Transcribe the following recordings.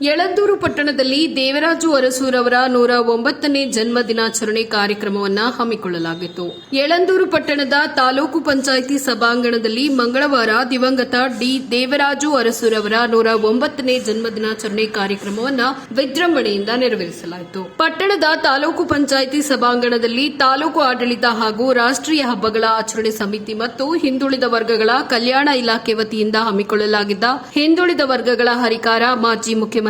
ಯಳಂದೂರು ಪಟ್ಟಣದಲ್ಲಿ ದೇವರಾಜು ಅರಸೂರವರ ನೂರ ಒಂಬತ್ತನೇ ಜನ್ಮ ದಿನಾಚರಣೆ ಕಾರ್ಯಕ್ರಮವನ್ನು ಹಮ್ಮಿಕೊಳ್ಳಲಾಗಿತ್ತು. ಯಳಂದೂರು ಪಟ್ಟಣದ ತಾಲೂಕು ಪಂಚಾಯಿತಿ ಸಭಾಂಗಣದಲ್ಲಿ ಮಂಗಳವಾರ ದಿವಂಗತ ಡಿ ದೇವರಾಜು ಅರಸೂರವರ ನೂರ ಒಂಬತ್ತನೇ ಜನ್ಮ ದಿನಾಚರಣೆ ಕಾರ್ಯಕ್ರಮವನ್ನು ವಿಜೃಂಭಣೆಯಿಂದ ನೆರವೇರಿಸಲಾಯಿತು. ಪಟ್ಟಣದ ತಾಲೂಕು ಪಂಚಾಯಿತಿ ಸಭಾಂಗಣದಲ್ಲಿ ತಾಲೂಕು ಆಡಳಿತ ಹಾಗೂ ರಾಷ್ಟ್ರೀಯ ಹಬ್ಬಗಳ ಆಚರಣೆ ಸಮಿತಿ ಮತ್ತು ಹಿಂದುಳಿದ ವರ್ಗಗಳ ಕಲ್ಯಾಣ ಇಲಾಖೆ ವತಿಯಿಂದ ಹಮ್ಮಿಕೊಳ್ಳಲಾಗಿದ್ದ ಹಿಂದುಳಿದ ವರ್ಗಗಳ ಹರಿಕಾರ ಮಾಜಿ ಮುಖ್ಯಮಂತ್ರಿ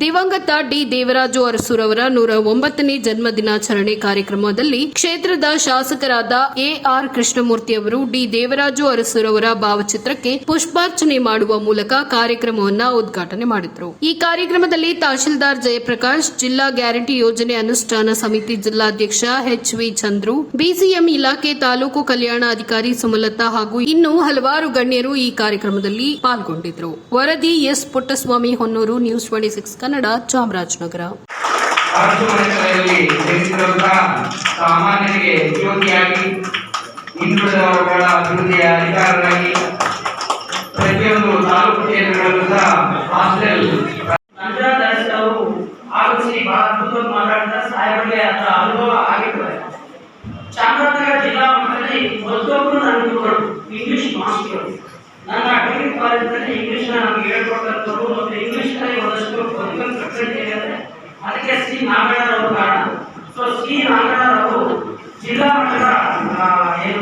ದಿವಂಗತ ಡಿ ದೇವರಾಜು ಅರಸುರವರ ನೂರ ಒಂಬತ್ತನೇ ಜನ್ಮ ದಿನಾಚರಣೆ ಕಾರ್ಯಕ್ರಮದಲ್ಲಿ ಕ್ಷೇತ್ರದ ಶಾಸಕರಾದ ಎಆರ್ ಕೃಷ್ಣಮೂರ್ತಿ ಅವರು ಡಿ ದೇವರಾಜು ಅರಸುರವರ ಭಾವಚಿತ್ರಕ್ಕೆ ಪುಷ್ಪಾರ್ಚನೆ ಮಾಡುವ ಮೂಲಕ ಕಾರ್ಯಕ್ರಮವನ್ನು ಉದ್ಘಾಟನೆ ಮಾಡಿದರು. ಈ ಕಾರ್ಯಕ್ರಮದಲ್ಲಿ ತಹಶೀಲ್ದಾರ್ ಜಯಪ್ರಕಾಶ್, ಜಿಲ್ಲಾ ಗ್ಯಾರಂಟಿ ಯೋಜನೆ ಅನುಷ್ಠಾನ ಸಮಿತಿ ಜಿಲ್ಲಾಧ್ಯಕ್ಷ ಎಚ್ ವಿ ಚಂದ್ರು, ಬಿಸಿಎಂ ಇಲಾಖೆ ತಾಲೂಕು ಕಲ್ಯಾಣ ಅಧಿಕಾರಿ ಸುಮಲತಾ ಹಾಗೂ ಇನ್ನೂ ಹಲವಾರು ಗಣ್ಯರು ಈ ಕಾರ್ಯಕ್ರಮದಲ್ಲಿ ಪಾಲ್ಗೊಂಡಿದ್ದರು ವರದಿ S Puttaswamy Honnur, news twenty six Kannada Chamarajanagar. Arasu ಮನೆಗಳಲ್ಲಿ ಜನಿಸಿರುವಂತಹ ಸಾಮಾನ್ಯರಿಗೆ ಜ್ಯೋತಿಯಾಗಿ ಹಿಂದುಳಿದವರುಗಳ ಅಭಿವೃದ್ಧಿಯ ಅಧಿಕಾರರಾಗಿ ಪ್ರತಿಯೊಂದು ತಾಲೂಕು ಕೇಂದ್ರಗಳಲ್ಲೂ ಸಹ ಹಾಸ್ಟೆಲ್. ಅವರು ಆಗಮಿಸಿ ಬಹಳ ಅದ್ಭುತವಾಗಿ ಮಾತಾಡಿದ ಸಾಹೇಬರಿಗೆ ಅದರ ಅನುಭವ ಆಗಿರ್ತದೆ ಚಾಮರಾಜನಗರ ಜಿಲ್ಲಾ ಮಟ್ಟದಲ್ಲಿ ಪ್ರತಿಯೊಬ್ಬರು ನನ್ನ ಗುರುಗಳು ಇಂಗ್ಲಿಷ್ ಮಾಸ್ಟರ್. ನನ್ನ ಡಿಗ್ರಿ ಕಾಲೇಜಿನಲ್ಲಿ ಇಂಗ್ಲಿಷ್ನ ನಮಗೆ ಹೇಳ್ಕೊಟ್ಟಂಥವ್ರು ಮತ್ತು ಕಟ್ಟಿದ್ದಾರೆ ಅದಕ್ಕೆ ಸಿ ನಾಗಣ್ಣರವರು ಕಾರಣ. ಸೊ ಸಿ ನಾಗಣ್ಣರವರು ಜಿಲ್ಲಾ ಮಟ್ಟದ ಏನು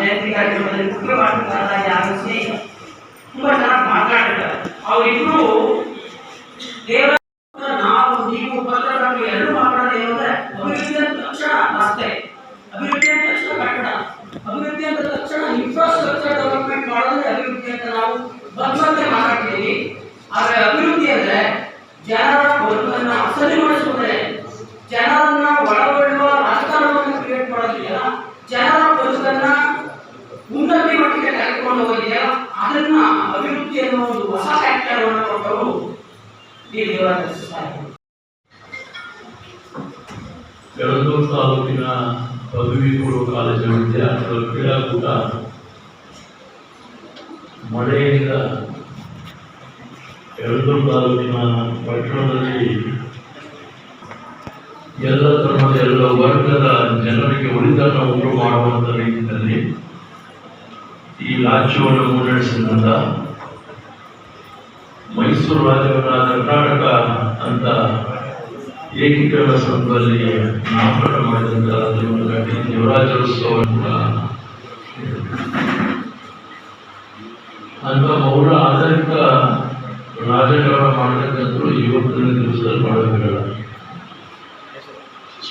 ಜಯಂತಿ ಕಾರ್ಯಕ್ರಮದಲ್ಲಿ ಮುಖ್ಯ ಭಾಷಣಕಾರರಾಗಿ ಆಗಮಿಸಿ ತುಂಬಾ ಚೆನ್ನಾಗಿ ಮಾತನಾಡಿದ್ದಾರೆ ಅವರಿಬ್ರು ದೇವರ ನಾವು, ನೀವು ಪತ್ರಕರ್ತರು ಎಲ್ಲರೂ ಮಾತಾಡೋದೇ ಅಭಿವೃದ್ಧಿ ಅಂತ ತಕ್ಷಣ ರಸ್ತೆ ಅಭಿವೃದ್ಧಿ ಅಂತ ತಕ್ಷಣ ಕಟ್ಟಡ. ಅಭಿವೃದ್ಧಿ ಅಂತ ತಕ್ಷಣ ಇನ್ಫ್ರಾಸ್ಟ್ರಕ್ಚರ್ ಡೆವಲಪ್ಮೆಂಟ್ ಮಾಡೋದ್ರೆ ಅಭಿವೃದ್ಧಿ ಅಂತ ನಾವು ಬಂದಂತೆ ಮಾತಾಡ್ತೀವಿ. ಆದರೆ ಅಭಿವೃದ್ಧಿ ಸರಿಪಡಿಸುತ್ತದೆ ಜನರನ್ನ ಒಳಗೊಳ್ಳುವ ರಾಜಕಾರಣವನ್ನು ಕ್ರಿಯೇಟ್ ಮಾಡೋದಿಲ್ಲ ಜನರ ಬದುಕನ್ನ ಉನ್ನತಿ ಮಟ್ಟಕ್ಕೆ ಕರೆದುಕೊಂಡು ಅದನ್ನ ಅಭಿವೃದ್ಧಿ ಅನ್ನೋ ಒಂದು ಹೊಸ ವ್ಯಾಖ್ಯಾನವನ್ನು ಕೊಟ್ಟವರು ಡಿ. ದೇವರಾಜ ಸಾಹೇಬರು ಯಳಂದೂರು ತಾಲೂಕಿನ ಪದವಿ ಪೂರ್ವ ಕಾಲೇಜಿನ ವಿದ್ಯಾರ್ಥಿಗಳ ಕ್ರೀಡಾಕೂಟ ಮಳೆಯಿಂದ ಯಳಂದೂರು ತಾಲೂಕಿನ ಪಟ್ಟಣದಲ್ಲಿ ಎಲ್ಲ ತರಹದ ಎಲ್ಲ ವರ್ಗದ ಜನರಿಗೆ ಉಳಿದನ್ನ ಉಂಟು ಮಾಡುವಂಥ ರೀತಿಯಲ್ಲಿ ಈ ರಾಜ್ಯವನ್ನು ಮುನ್ನಡೆಸಿದಂತ ಮೈಸೂರು ರಾಜ್ಯವನ್ನ ಕರ್ನಾಟಕ ಅಂತ ಏಕೀಕರಣ ಸಂದರ್ಭದಲ್ಲಿ ನಾಮಕರಣ ಮಾಡಿದಂತ ದಿವಂಗತ ಡಿ ದೇವರಾಜೋತ್ಸವವನ್ನು ಅಂತ ಮೌಢ ಆಧಾರಿತ ರಾಜಕಾರಣ ಮಾಡತಕ್ಕಂಥ ಇವತ್ತಿನ